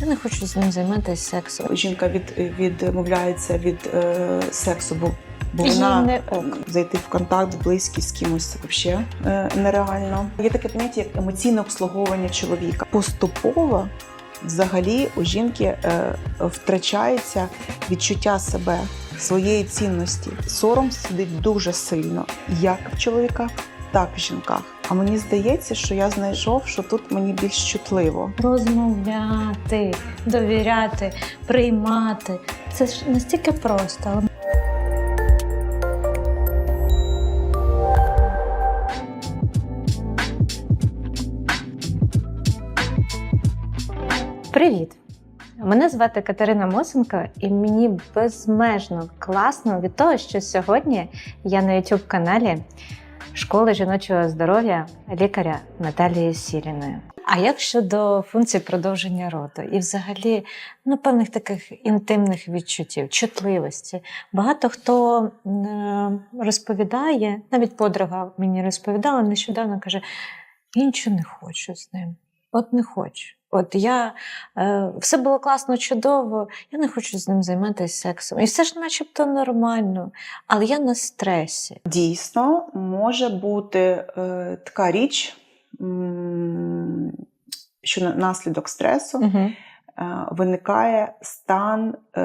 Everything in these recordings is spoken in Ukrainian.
Я не хочу з ним займатися сексом. Жінка від, відмовляється від е, сексу, бо, бо Їй вона не ок. зайти в контакт, в близькість з кимось це взагалі е, нереально. Є таке поняття, як емоційне обслуговування чоловіка. Поступово взагалі у жінки е, втрачається відчуття себе, своєї цінності. Сором сидить дуже сильно, як в чоловіках, так в жінках. А мені здається, що я знайшов, що тут мені більш чутливо. Розмовляти, довіряти, приймати. Це ж настільки просто. Привіт! Мене звати Катерина Мосенко, і мені безмежно класно від того, що сьогодні я на youtube каналі Школи жіночого здоров'я лікаря Наталії Сіліної. А як щодо функцій продовження роду і взагалі ну, певних таких інтимних відчуттів, чутливості? Багато хто е, розповідає, навіть подруга мені розповідала нещодавно, каже: я не хочу з ним. От не хочу. От я е, все було класно, чудово, я не хочу з ним займатися сексом. І все ж начебто нормально, але я на стресі. Дійсно, може бути е, така річ, що на- наслідок стресу Угу. е, виникає стан е,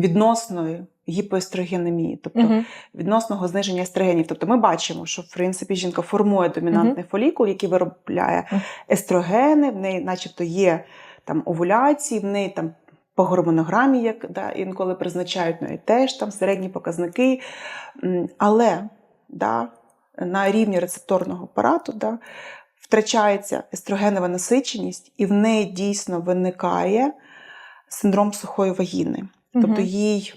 відносної гіпоестрогенемії, тобто Угу. відносного зниження естрогенів. Тобто ми бачимо, що в принципі жінка формує домінантний фолікул, який виробляє естрогени, в неї, начебто, є там овуляції, в неї там. По гормонограмі, як да, інколи призначають, ну і теж там середні показники. Але да, на рівні рецепторного апарату да, втрачається естрогенова насиченість, і в неї дійсно виникає синдром сухої вагіни. Тобто їй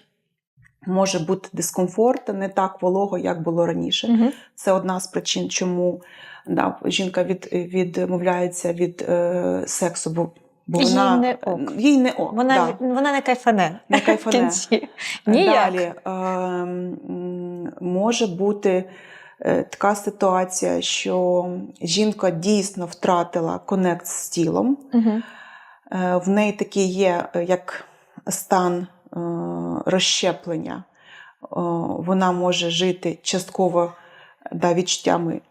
може бути дискомфорт, не так волого, як було раніше. Це одна з причин, чому да, жінка від, відмовляється від е, сексу, бо, бо Їй вона не ок. їй не ок. Вона, да. вона не кайфане. Не кайфане. Ніяк. Далі е, може бути е, така ситуація, що жінка дійсно втратила конект з тілом. Угу. Е, В неї такий є е, як стан розщеплення. Е, Вона може жити частково да, відчуттями,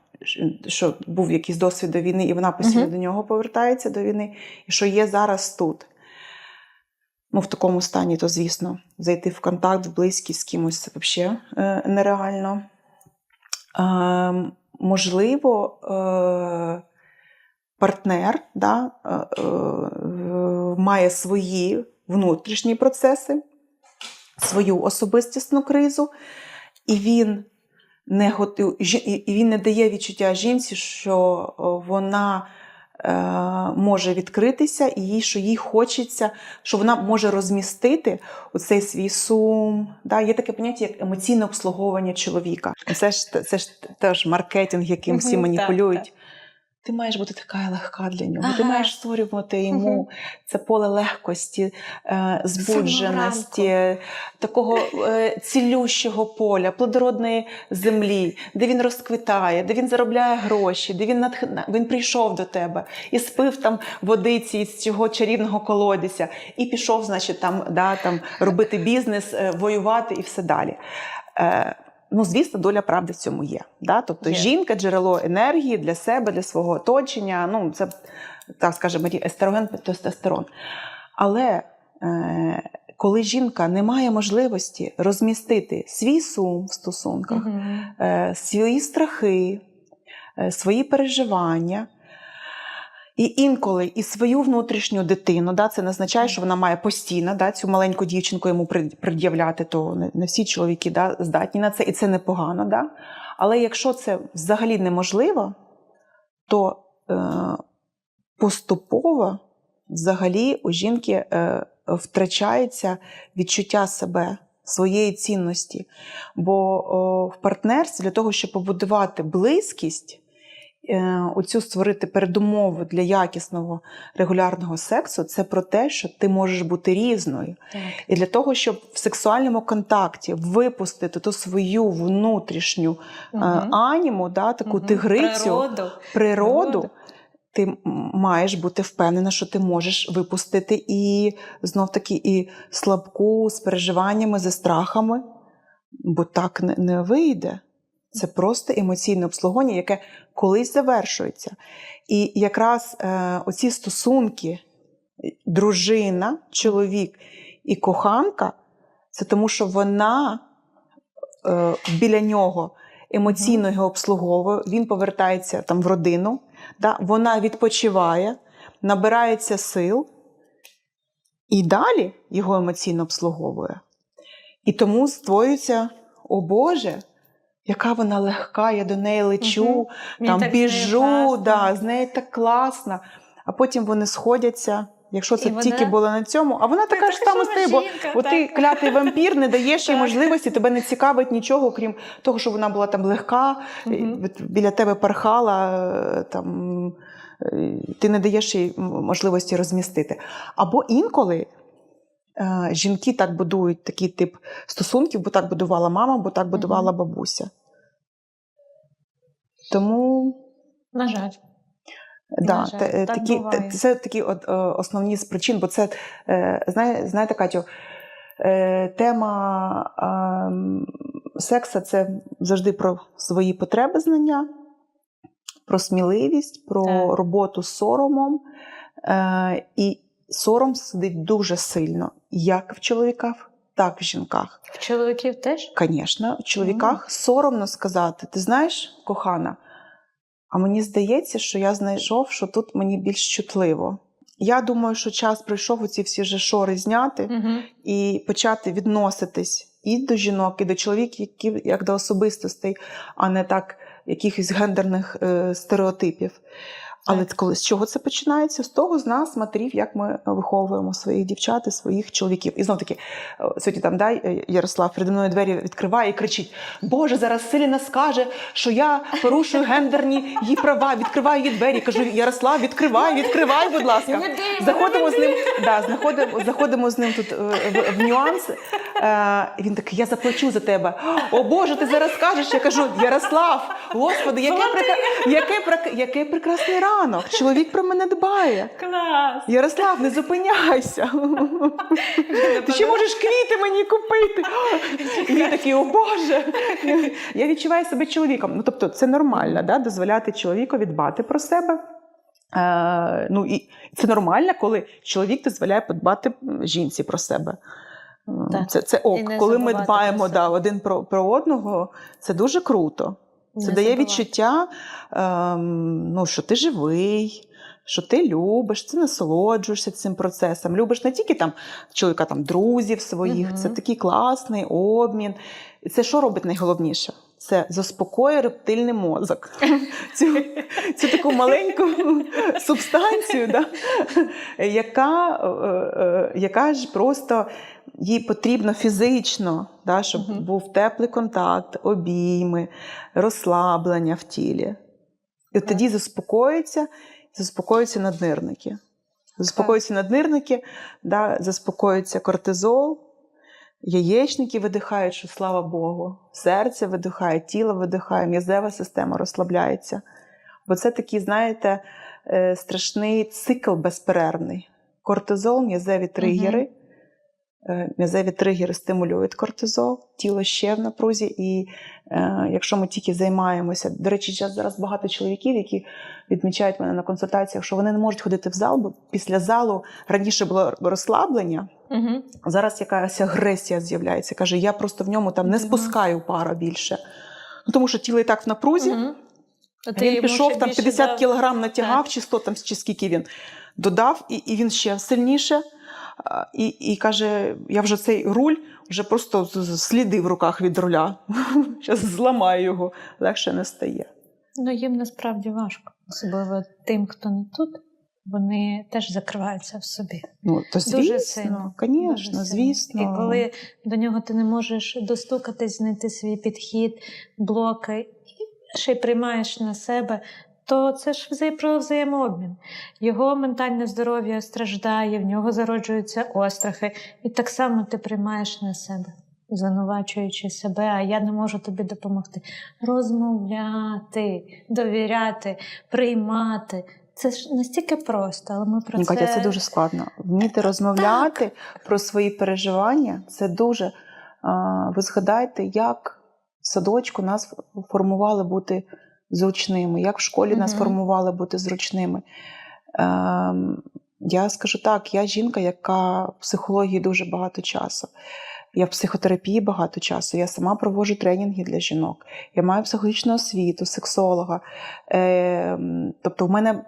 що був якийсь досвід до війни, і вона постійно Мгм. до нього повертається до війни, і що є зараз тут. Ну, в такому стані, то, звісно, зайти в контакт, в близькість з кимось це взагалі е, нереально. Е, можливо, е, партнер да, е, е, має свої внутрішні процеси, свою особистісну кризу, і він не готов, і- він не дає відчуття жінці, що вона е, може відкритися, і їй, що їй хочеться, що вона може розмістити оцей свій сум. Да? Є таке поняття, як емоційне обслуговування чоловіка. Це ж, це ж теж маркетинг, яким всі маніпулюють. Ти маєш бути така легка для нього. Ти маєш створювати йому Мгм. це поле легкості, е, збудженості, такого е, цілющого поля, плодородної землі, де він розквітає, де він заробляє гроші, де він натхна... він прийшов до тебе і спив там водиці із цього чарівного колодязя, і пішов, значить, там, да, там робити бізнес, е, воювати і все далі. Ну, звісно, доля правди в цьому є. Да? Тобто Є. жінка джерело енергії для себе, для свого оточення. Ну, це, так скажемо, естероген, тестостерон. Але е, коли жінка не має можливості розмістити свій сум в стосунках, угу. е, свої страхи, е, свої переживання. І інколи і свою внутрішню дитину, да, це не означає, що вона має постійно да, цю маленьку дівчинку йому пред- пред'являти, то не, не всі чоловіки да, здатні на це, і це непогано. Да? Але якщо це взагалі неможливо, то е, поступово взагалі у жінки е, втрачається відчуття себе, своєї цінності. Бо о, в партнерстві для того, щоб побудувати близькість, оцю створити передумову для якісного регулярного сексу, це про те, що ти можеш бути різною. Так. І для того, щоб в сексуальному контакті випустити ту свою внутрішню е, Мгм. аніму, да, таку Мгм. тигрицю, Природу. природу, Природу. ти маєш бути впевнена, що ти можеш випустити і знов таки і слабку з переживаннями, зі страхами, бо так не, не вийде. Це просто емоційне обслуговування, яке колись завершується. І якраз е, оці стосунки, дружина, чоловік і коханка, це тому, що вона е, біля нього емоційно його обслуговує, він повертається там в родину, да, вона відпочиває, набирається сил і далі його емоційно обслуговує. І тому створюється, о Боже, яка вона легка, я до неї лечу. Мені там так біжу, да, з нею так класно. А потім вони сходяться. Якщо це І вона- тільки було на цьому, а вона така ж сама з бо, бо ти клятий вампір, не даєш їй можливості, тебе не цікавить нічого, крім того, що вона була там легка, біля тебе пархала, е, там, е, ти не даєш їй можливості розмістити. Або інколи жінки так будують такий тип стосунків, бо так будувала мама, бо так будувала бабуся. Тому На жаль. Да, жаль, та- е, так такі, буває. це такі от, е, основні з причин, бо це, е, знає, знаєте, Катю, е, тема е, секса це завжди про свої потреби знання, про сміливість, про Так. роботу з соромом. Е, і сором сидить дуже сильно, як в чоловіках, так в жінках. В чоловіків теж? Звісно, в чоловіках соромно сказати: ти знаєш, кохана, а мені здається, що я знайшов, що тут мені більш чутливо. Я думаю, що час прийшов оці всі же шори зняти Угу. і почати відноситись і до жінок, і до чоловіків, як до особистостей, а не так якихось гендерних е, стереотипів. Але коли з чого це починається? З того з нас, матерів, як ми виховуємо своїх дівчат і своїх чоловіків. І знов таки, е, сьогодні там дай е, Ярослав переді мною двері відкриває і кричить: Боже, зараз Селіна скаже, що я порушую гендерні її права. Відкриваю її двері. Кажу, Ярослав, відкривай, відкривай, будь ласка. Заходимо з ним, да, заходимо, заходимо з ним тут е, в, в нюанс. Е, він такий, я заплачу за тебе. О Боже, ти зараз скажеш. Я кажу, Ярослав, Господи, яке, прека... яке, прек- який прекрасний ранок. Чоловік про мене дбає. Клас! Ярослав, не зупиняйся. Ти ще можеш квіти мені купити. І він такий, о Боже. Я відчуваю себе чоловіком. Ну, тобто, це нормально, да? дозволяти чоловікові дбати про себе. Е, ну, і це нормально, коли чоловік дозволяє подбати жінці про себе. Так. Це, це ок. Коли ми дбаємо да, один про, про одного, це дуже круто. Це Не дає забувати. відчуття, ем, ну, що ти живий, що ти любиш, ти насолоджуєшся цим процесом. Любиш не тільки там чоловіка, там друзів своїх, Мгм. це такий класний обмін. І це що робить найголовніше? Це заспокоює рептильний мозок. Цю, цю таку маленьку субстанцію, да, яка, е, е, яка ж просто їй потрібно фізично, да, щоб Мгм. був теплий контакт, обійми, розслаблення в тілі. І от тоді заспокоюються, заспокоюються наднирники. Заспокоюються наднирники, да, заспокоюється кортизол, яєчники видихають, що слава Богу, серце видихає, тіло видихає, м'язева система розслабляється. Бо це такий, знаєте, е, страшний цикл безперервний. Кортизол, м'язеві тригери. Е, М'язеві тригери стимулюють кортизол, тіло ще в напрузі. І е, якщо ми тільки займаємося, до речі, зараз- зараз багато чоловіків, які відмічають мене на консультаціях, що вони не можуть ходити в зал, бо після залу раніше було розслаблення, Угу. зараз якась агресія з'являється. Каже, я просто в ньому там не спускаю пара більше. Ну, тому що тіло і так в напрузі. Угу. Він пішов там 50 кілограм натягав, чи 100 там, чи скільки він додав, і, і він ще сильніше. І, і каже: я вже цей руль вже просто сліди в руках від руля. Зараз зламаю його, легше не стає. Ну, їм насправді важко, особливо тим, хто не тут. Вони теж закриваються в собі. Ну, то звісно, Дуже сильно. Звісно, звісно. І коли до нього ти не можеш достукатись, знайти свій підхід, блоки, і ще й приймаєш на себе, то це ж про взаємообмін. Його ментальне здоров'я страждає, в нього зароджуються острахи, і так само ти приймаєш на себе. Звинувачуючи себе, а я не можу тобі допомогти. Розмовляти, довіряти, приймати, Це ж настільки просто, але ми про Ні, це Катя, це дуже складно. Вміти розмовляти про свої переживання це дуже. Ви згадайте, як в садочку нас формували бути зручними, як в школі нас Мгм. формували бути зручними. Ем, Я скажу так, я жінка, яка в психології дуже багато часу. Я в психотерапії багато часу. Я сама проводжу тренінги для жінок. Я маю психологічну освіту, сексолога. Е, Тобто, в мене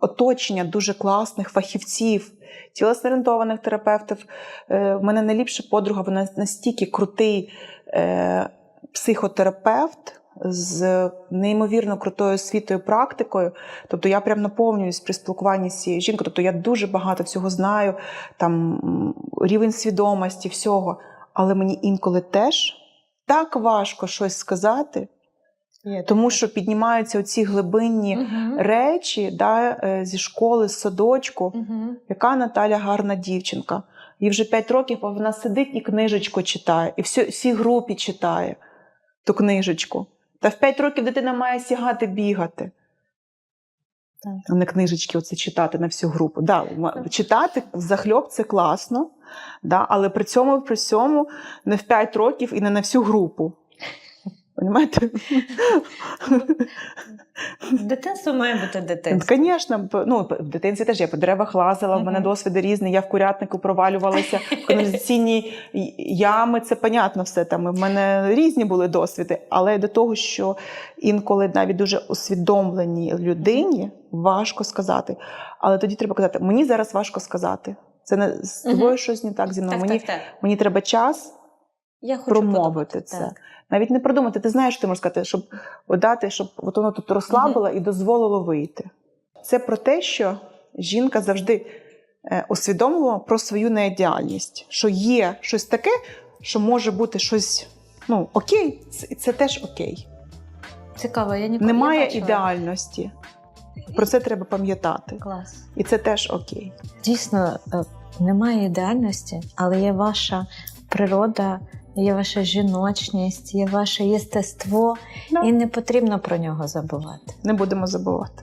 оточення дуже класних фахівців, тілесно-орієнтованих терапевтів. Е, В мене найліпша подруга, вона настільки крутий е, психотерапевт з неймовірно крутою освітою практикою. Тобто я прям наповнююсь при спілкуванні з цією жінкою. Тобто я дуже багато всього знаю, там рівень свідомості, всього. Але мені інколи теж так важко щось сказати, тому що піднімаються оці глибинні Мгм. речі да, е, зі школи, з садочку. Мгм. Яка Наталя гарна дівчинка. Їй вже 5 років, а вона сидить і книжечку читає, і всі, всі групі читає ту книжечку. Та в 5 років дитина має сягати бігати. Так. А не книжечки оце читати на всю групу. Да, читати захльоб це класно, да, але при цьому при цьому не в 5 років і не на всю групу. Понимаєте? Дитинство має бути дитинством. Звісно, ну, в дитинстві теж я по деревах лазила, в мене досвіди різні, я в курятнику провалювалася, в каналізаційні ями, це понятно все там. В мене різні були досвіди, але до того, що інколи навіть дуже усвідомленій людині важко сказати. Але тоді треба казати: мені зараз важко сказати. Це не з тобою щось не так зі мною. Так, мені, так, так. мені треба час Я хочу промовити подумати, це. так. Навіть не продумати, ти знаєш, що ти можеш сказати, щоб дати, щоб от воно тут розслабило і дозволило вийти. Це про те, що жінка завжди е, усвідомлювала про свою неідеальність, що є щось таке, що може бути щось ну, окей, це, це теж окей. Цікаво, я ніколи Немає не бачила. ідеальності. Про це треба пам'ятати. Клас. І це теж окей. Дійсно, е, немає ідеальності, але є ваша природа, є ваша жіночність, є ваше єстество, Да. і не потрібно про нього забувати. Не будемо забувати.